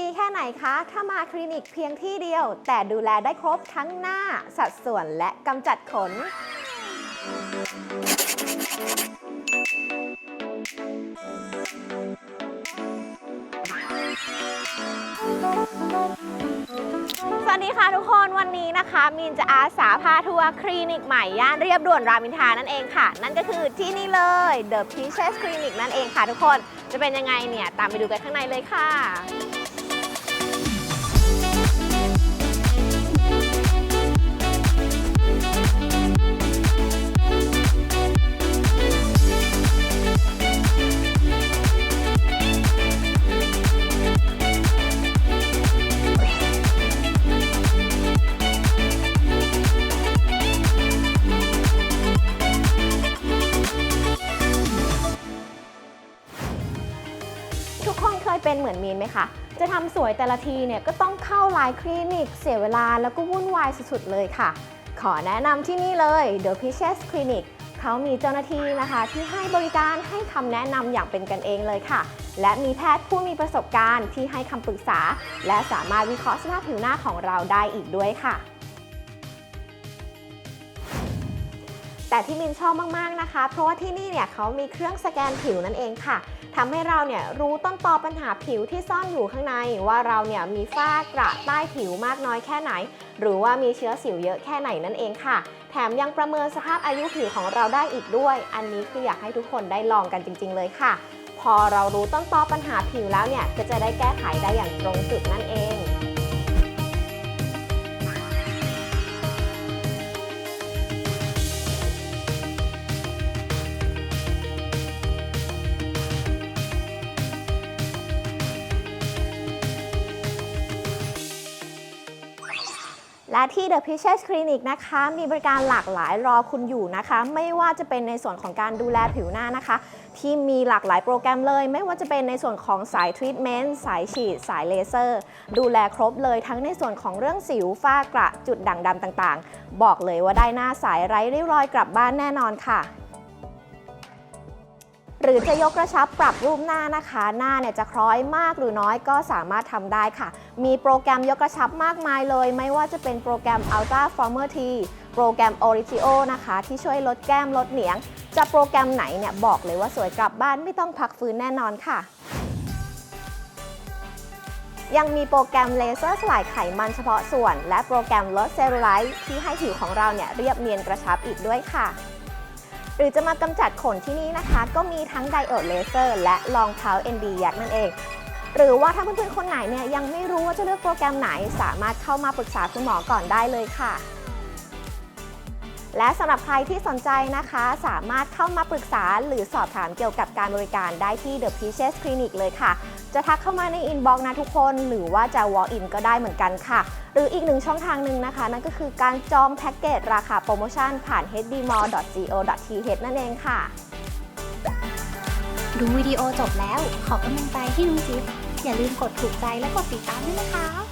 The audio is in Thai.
ดีแค่ไหนคะ ถ้ามาคลินิกเพียงที่เดียว แต่ดูแลได้ครบทั้งหน้า สัดส่วนและกำจัดขน สวัสดีค่ะทุกคนวันนี้นะคะมีนจะอาสาพาทัวร์คลินิกใหม่ย่านเรียบด่วนรามอินทรานั่นเองค่ะ นั่นก็คือที่นี่เลย The Peaches Clinic นั่นเองค่ะทุกคน จะเป็นยังไงเนี่ย ตามไปดูกันข้างในเลยค่ะ ยเป็นเหมือนมีนไหมคะ จะทำสวยแต่ละทีเนี่ยก็ต้องเข้าหลายคลินิก เสียเวลาแล้วก็วุ่นวายสุดๆเลยค่ะ ขอแนะนำที่นี่เลย The Peaches Clinic เขามีเจ้าหน้าที่นะคะ ที่ให้บริการให้คำแนะนำอย่างเป็นกันเองเลยค่ะ และมีแพทย์ผู้มีประสบการณ์ที่ให้คำปรึกษา และสามารถวิเคราะห์สภาพผิวหน้าของเราได้อีกด้วยค่ะ แต่ที่มินชอบมากๆนะคะ เพราะว่าที่นี่เนี่ยเขามีเครื่องสแกนผิวนั่นเองค่ะทำให้เราเนี่ยรู้ต้นตอปัญหาผิวที่ซ่อนอยู่ข้างใน ว่าเราเนี่ยมีฝ้ากระใต้ผิวมากน้อยแค่ไหน หรือว่ามีเชื้อสิวเยอะแค่ไหนนั่นเองค่ะ แถมยังประเมินสภาพอายุผิวของเราได้อีกด้วย อันนี้คืออยากให้ทุกคนได้ลองกันจริง ๆ เลยค่ะ พอเรารู้ต้นตอปัญหาผิวแล้วเนี่ยก็จะได้แก้ไขได้อย่างตรงจุดนั่นเอง และที่ The Peaches Clinic นะคะ มีบริการหลากหลายรอคุณอยู่นะคะ ไม่ว่าจะเป็นในส่วนของการดูแลผิวหน้านะคะ ที่มีหลากหลายโปรแกรมเลย ไม่ว่าจะเป็นในส่วนของสายทรีทเมนต์สายฉีด สายเลเซอร์ ดูแลครบเลยทั้งในส่วนของเรื่องสิวฝ้ากระจุดด่างดำต่างๆ บอกเลยว่าได้หน้าใสายไร้ริ้วรอยกลับบ้านแน่นอนค่ะ หรือจะยกกระชับปรับรูปหน้านะคะ หน้าเนี่ยจะคล้อยมากหรือน้อยก็สามารถทำได้ค่ะ มีโปรแกรมยกกระชับมากมายเลย ไม่ว่าจะเป็นโปรแกรม Ultra Former T โปรแกรม Origio นะคะ ที่ช่วยลดแก้มลดเหนียง จะโปรแกรมไหนเนี่ยบอกเลยว่าสวยกลับบ้านไม่ต้องพักฟื้นแน่นอนค่ะยังมีโปรแกรมเลเซอร์สลายไขมันเฉพาะส่วน และโปรแกรมลดเซลลูไลท์ที่ให้ผิวของเราเนี่ยเรียบเนียนกระชับอีกด้วยค่ะ หรือจะมากำจัดขนที่นี่นะคะ ก็มีทั้งไดโอดเลเซอร์และรองเท้า ND ยักนั่นเอง หรือว่าถ้าเพื่อนๆคนไหนเนี่ยยังไม่รู้ว่าจะเลือกโปรแกรมไหน สามารถเข้ามาปรึกษาคุณหมอก่อนได้เลยค่ะ และสำหรับใครที่สนใจนะคะ สามารถเข้ามาปรึกษาหรือสอบถามเกี่ยวกับการบริการได้ที่ The Peaches Clinic เลยค่ะ จะทักเข้ามาในอินบ็อกซ์นะทุกคน หรือว่าจะ walk in ก็ได้เหมือนกันค่ะ หรืออีกหนึ่งช่องทางหนึ่งนะคะ นั่นก็คือการจองแพ็กเกจราคาโปรโมชั่นผ่าน hdmall.co.th นั่นเองค่ะ ดูวิดีโอจบแล้ว ขอกำลังใจให้นุ้งจิ๊บอย่าลืมกดถูกใจและกดติดตามด้วยนะคะ